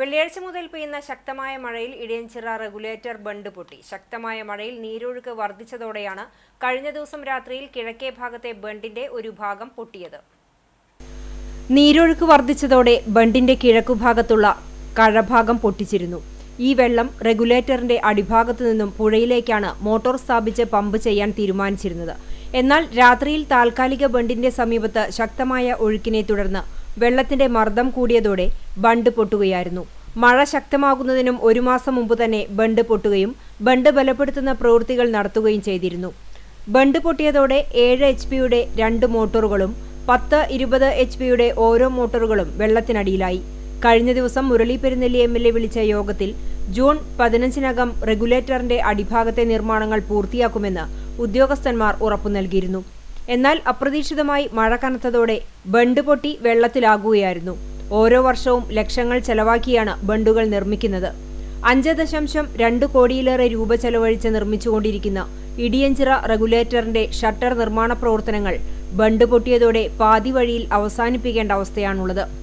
വെള്ളിയാഴ്ച മുതൽ പെയ്യുന്ന ശക്തമായ മഴയിൽ ഇടയൻചിറ റെഗുലേറ്റർ ബണ്ട് പൊട്ടി. ശക്തമായ മഴയിൽ നീരൊഴുക്ക് വർദ്ധിച്ചതോടെയാണ് കഴിഞ്ഞ ദിവസം രാത്രിയിൽ കിഴക്കേ ഭാഗത്തെ ബണ്ടിന്റെ ഒരു ഭാഗം പൊട്ടിയത്. നീരൊഴുക്ക് വർദ്ധിച്ചതോടെ ബണ്ടിന്റെ കിഴക്കുഭാഗത്തുള്ള കഴഭാഗം പൊട്ടിച്ചിരുന്നു. ഈ വെള്ളം റെഗുലേറ്ററിന്റെ അടിഭാഗത്തു നിന്നും പുഴയിലേക്കാണ് മോട്ടോർ സ്ഥാപിച്ച് പമ്പ് ചെയ്യാൻ തീരുമാനിച്ചിരുന്നത്. എന്നാൽ രാത്രിയിൽ താൽക്കാലിക ബണ്ടിന്റെ സമീപത്ത് ശക്തമായ ഒഴുക്കിനെ തുടർന്ന് വെള്ളത്തിന്റെ മർദ്ദം കൂടിയതോടെ ബണ്ട് പൊട്ടുകയായിരുന്നു. മഴ ശക്തമാകുന്നതിനും ഒരു മാസം മുമ്പ് തന്നെ ബണ്ട് പൊട്ടുകയും ബണ്ട് ബലപ്പെടുത്തുന്ന പ്രവൃത്തികൾ നടത്തുകയും ചെയ്തിരുന്നു. ബണ്ട് പൊട്ടിയതോടെ ഏഴ് എച്ച് പിയുടെ രണ്ട് മോട്ടോറുകളും പത്ത് ഇരുപത് എച്ച് പിയുടെ ഓരോ മോട്ടോറുകളും വെള്ളത്തിനടിയിലായി. കഴിഞ്ഞ ദിവസം Murali Perunelli M L A വിളിച്ച യോഗത്തിൽ ജൂൺ പതിനഞ്ചിനകം റെഗുലേറ്ററിന്റെ അടിഭാഗത്തെ നിർമ്മാണങ്ങൾ പൂർത്തിയാക്കുമെന്ന് ഉദ്യോഗസ്ഥന്മാർ ഉറപ്പു നൽകിയിരുന്നു. എന്നാൽ അപ്രതീക്ഷിതമായി മഴ കനത്തതോടെ ബണ്ട് പൊട്ടി വെള്ളത്തിലാകുകയായിരുന്നു. ഓരോ വർഷവും ലക്ഷങ്ങൾ ചെലവാക്കിയാണ് ബണ്ടുകൾ നിർമ്മിക്കുന്നത്. അഞ്ച് ദശാംശം രണ്ട് കോടിയിലേറെ രൂപ ചെലവഴിച്ച് നിർമ്മിച്ചുകൊണ്ടിരിക്കുന്ന ഇടിയഞ്ചിറ റെഗുലേറ്ററിന്റെ ഷട്ടർ നിർമ്മാണ പ്രവർത്തനങ്ങൾ ബണ്ട് പൊട്ടിയതോടെ പാതി വഴിയിൽ അവസാനിപ്പിക്കേണ്ട അവസ്ഥയാണുള്ളത്.